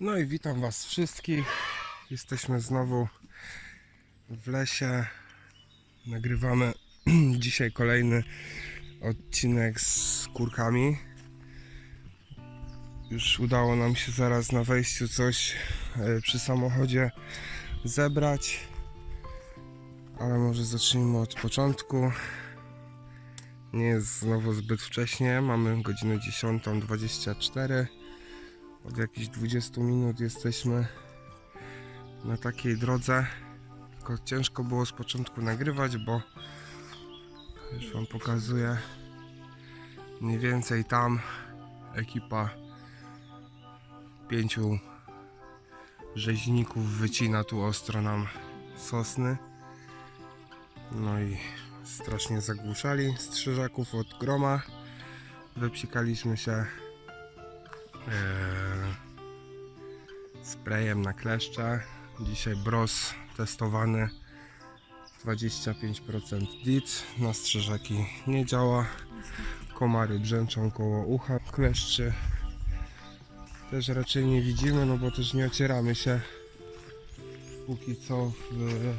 No i witam Was wszystkich. Jesteśmy znowu w lesie. Nagrywamy dzisiaj kolejny odcinek z kurkami. Już udało nam się zaraz na wejściu coś e, przy samochodzie zebrać. Ale może zacznijmy od początku. Nie jest znowu zbyt wcześnie. Mamy godzinę 10.24. Od jakichś 20 minut jesteśmy na takiej drodze. Tylko ciężko było z początku nagrywać, bo już Wam pokazuję mniej więcej tam ekipa pięciu rzeźników wycina tu ostro nam sosny. No i strasznie zagłuszali strzyżaków od groma. Wypsikaliśmy się sprayem na kleszcze. Dzisiaj bros testowany 25% DIT. Na strzyżaki nie działa. Komary brzęczą koło ucha. Kleszczy też raczej nie widzimy, no bo też nie ocieramy się póki co w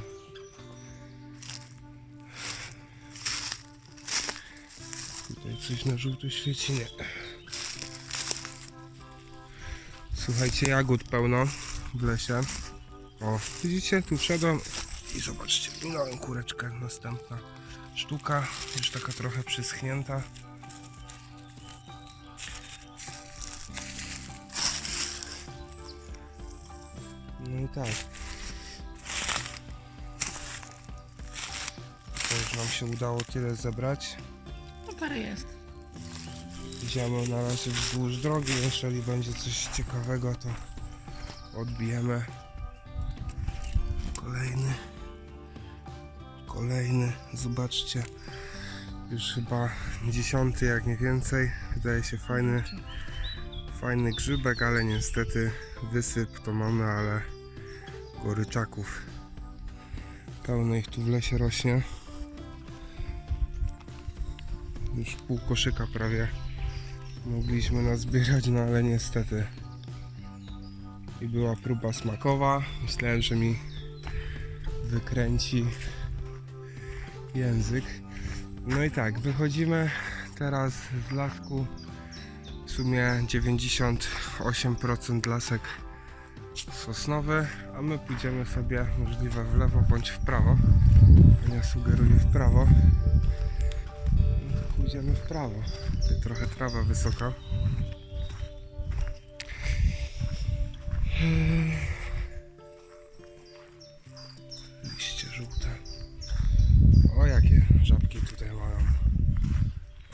Tutaj coś na żółto świeci, nie. Słuchajcie, jagód pełno w lesie. O, widzicie, tu wszedłem i zobaczcie, minąłem kureczkę, następna sztuka, już taka trochę przyschnięta. No i tak. To już nam się udało tyle zebrać. No parę jest. Idziemy na razie wzdłuż drogi, jeżeli będzie coś ciekawego to odbijemy. Kolejny. Kolejny. Zobaczcie. Już chyba dziesiąty jak nie więcej. Wydaje się fajny, fajny grzybek, ale niestety wysyp to mamy, ale goryczaków pełno ich tu w lesie rośnie. Już pół koszyka prawie mogliśmy nazbierać, no ale niestety i była próba smakowa. Myślałem, że mi wykręci język. No i tak, wychodzimy teraz z lasku. W sumie 98% lasek sosnowy, a my pójdziemy sobie możliwe w lewo bądź w prawo. Ja sugeruję w prawo. Pójdziemy w prawo. Tutaj trochę trawa wysoka. Liście żółte. O jakie żabki tutaj mają.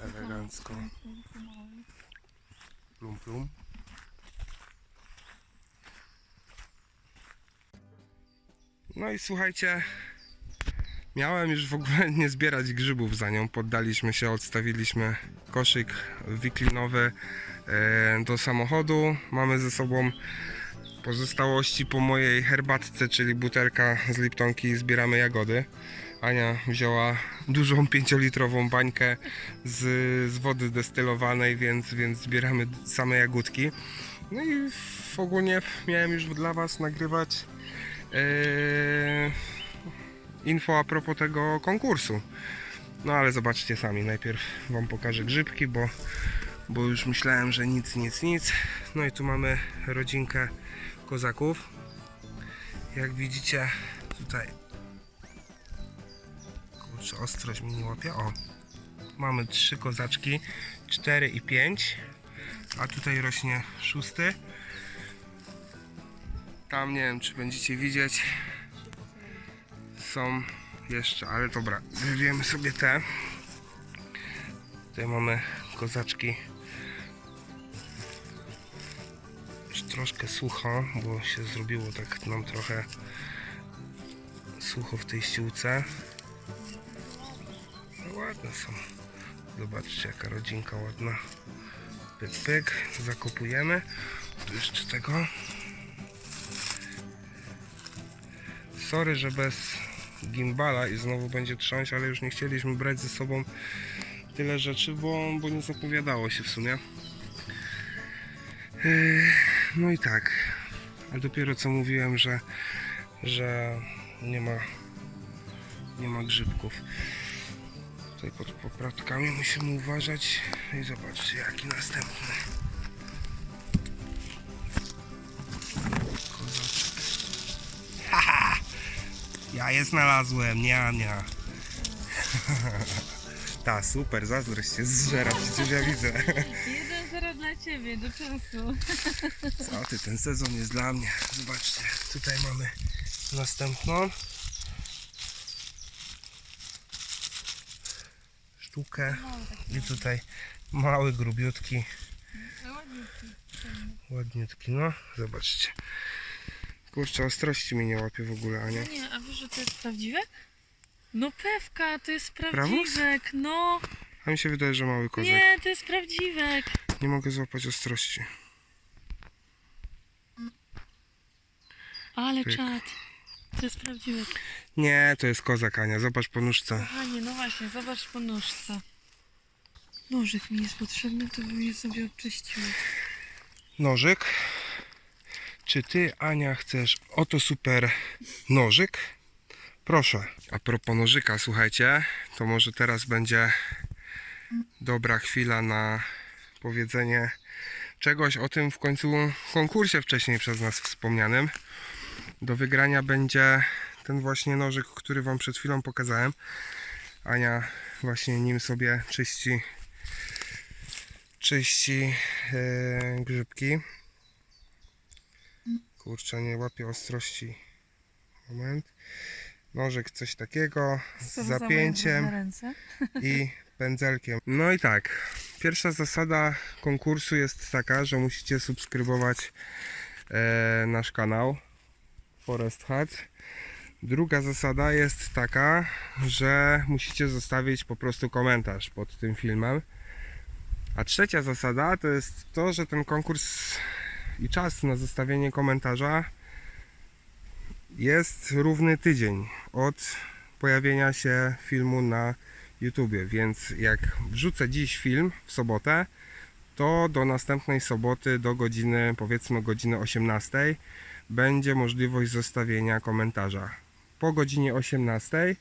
Elegancko. Plum plum. No i słuchajcie, Miałem już w ogóle nie zbierać grzybów za nią. Poddaliśmy się, odstawiliśmy koszyk wiklinowy e, do samochodu. Mamy ze sobą pozostałości po mojej herbatce, czyli butelka z Liptonki. Zbieramy jagody. Ania wzięła dużą 5-litrową bańkę z, z wody destylowanej, więc, więc zbieramy same jagódki. No i w, ogólnie miałem już dla Was nagrywać. E, info a propos tego konkursu. No ale zobaczcie sami, najpierw Wam pokażę grzybki, bo, bo już myślałem, że nic, nic, nic. No i tu mamy rodzinkę kozaków. Jak widzicie tutaj kurczę, ostrość mi nie łapie. O, mamy trzy kozaczki, 4 i 5, a tutaj rośnie szósty. Tam nie wiem, czy będziecie widzieć, są jeszcze, ale dobra, wyrwiemy sobie te. Tutaj mamy kozaczki. Już troszkę sucho, bo się zrobiło tak nam trochę sucho w tej ściółce. No ładne są. Zobaczcie jaka rodzinka ładna. Pyk, pyk. Zakopujemy. Tu jeszcze tego. Sorry, że bez gimbala i znowu będzie trząść, ale już nie chcieliśmy brać ze sobą tyle rzeczy, bo, bo nie zapowiadało się w sumie. Yy, No i tak. A dopiero co mówiłem, że, że nie ma nie ma grzybków. Tutaj pod popratkami musimy uważać i zobaczcie jaki następny. Ja je znalazłem, nie, nie. Ta, super, zazdrość się zżera, przecież ja widzę. 1-0 dla ciebie, do czasu. Co ty, ten sezon jest dla mnie. Zobaczcie, tutaj mamy następną sztukę i tutaj mały, grubiutki, ładniutki, no zobaczcie. Kurczę, ostrości mi nie łapie w ogóle, Ania. Nie, a wiesz, że to jest prawdziwek? No pewka, to jest prawdziwek, no. A mi się wydaje, że mały kozak. Nie, to jest prawdziwek. Nie mogę złapać ostrości. Ale Pyk. czad. To jest prawdziwek. Nie, to jest kozak, Ania, zobacz po nóżce. Kochanie, no właśnie, zobacz po nóżce. Nożyk mi jest potrzebny, to bym je sobie obczyściła. nożyk. Czy ty, Ania, chcesz oto super nożyk? Proszę. A propos nożyka, słuchajcie, to może teraz będzie dobra chwila na powiedzenie czegoś o tym w końcu konkursie wcześniej przez nas wspomnianym. Do wygrania będzie ten właśnie nożyk, który wam przed chwilą pokazałem. Ania właśnie nim sobie czyści czyści e, grzybki. Kurczę, nie łapie ostrości. Moment. Nożyk coś takiego z zapięciem i pędzelkiem. No i tak. Pierwsza zasada konkursu jest taka, że musicie subskrybować e, nasz kanał Forest Hut. Druga zasada jest taka, że musicie zostawić po prostu komentarz pod tym filmem. A trzecia zasada to jest to, że ten konkurs i czas na zostawienie komentarza jest równy tydzień od pojawienia się filmu na YouTubie, więc jak wrzucę dziś film w sobotę, to do następnej soboty do godziny, powiedzmy godziny 18 będzie możliwość zostawienia komentarza. Po godzinie 18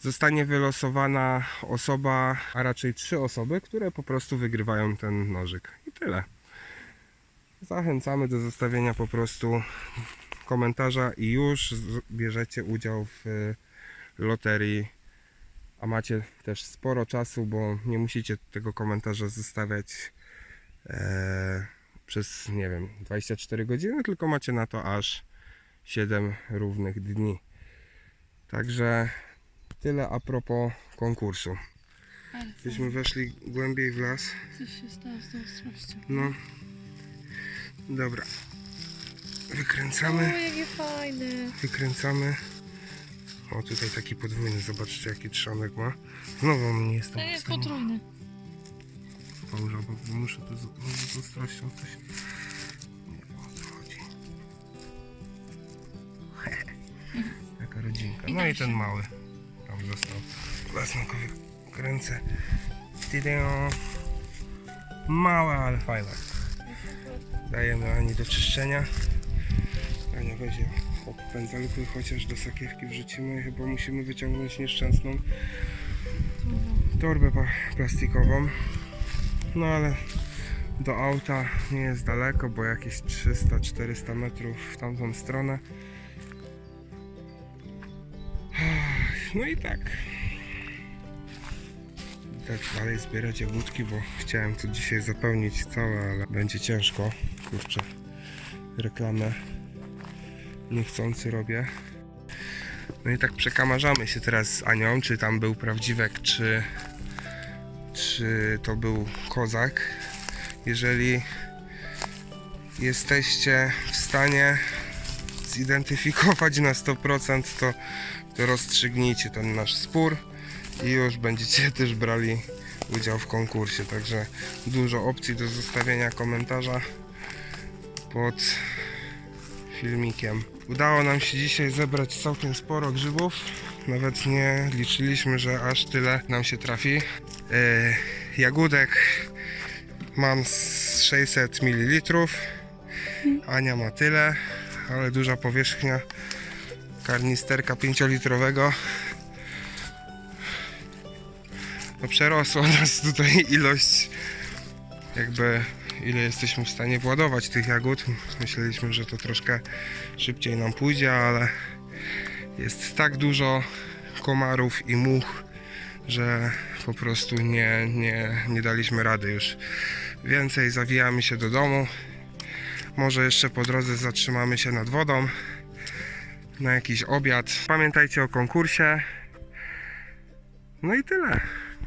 zostanie wylosowana osoba, a raczej trzy osoby, które po prostu wygrywają ten nożyk. I tyle. Zachęcamy do zostawienia po prostu komentarza i już bierzecie udział w y, loterii. A macie też sporo czasu, bo nie musicie tego komentarza zostawiać e, przez, nie wiem, 24 godziny, tylko macie na to aż 7 równych dni. Także tyle a propos konkursu. Gdyśmy weszli głębiej w las. coś się stało z tą. No. Dobra. O, Wykręcamy, jakie fajne. wykręcamy. O, tutaj taki podwójny, zobaczcie jaki trzonek ma. Znowu mnie jest To jest potrójny. Dobrze, bo muszę to z, ostrością coś. Nie wiem o co chodzi. Taka rodzinka. No i dalszy. ten mały. Tam został. Wezmę go kręcę. Tydę. Małe, ale fajne. Dajemy Ani do czyszczenia. Ania weźmie po pędzelku chociaż do sakiewki wrzucimy. Chyba musimy wyciągnąć nieszczęsną torbę plastikową. No ale do auta nie jest daleko, bo jakieś 300-400 metrów w tamtą stronę. No i tak. Tak dalej zbierać jagódki, bo chciałem to dzisiaj zapełnić całe, ale będzie ciężko. Kurczę, reklamę niechcący robię. No i tak przekamarzamy się teraz z Anią, czy tam był prawdziwek, czy, czy to był kozak. Jeżeli jesteście w stanie zidentyfikować na 100%, to, to rozstrzygnijcie ten nasz spór i już będziecie też brali udział w konkursie. Także dużo opcji do zostawienia komentarza pod filmikiem. Udało nam się dzisiaj zebrać całkiem sporo grzybów. Nawet nie liczyliśmy, że aż tyle nam się trafi. Yy, jagódek mam z 600 ml. Ania ma tyle, ale duża powierzchnia karnisterka 5-litrowego. No przerosła nas tutaj ilość, jakby ile jesteśmy w stanie władować tych jagód. Myśleliśmy, że to troszkę szybciej nam pójdzie, ale jest tak dużo komarów i much, że po prostu nie, nie, nie daliśmy rady już więcej. Zawijamy się do domu. Może jeszcze po drodze zatrzymamy się nad wodą na jakiś obiad. Pamiętajcie o konkursie. No i tyle.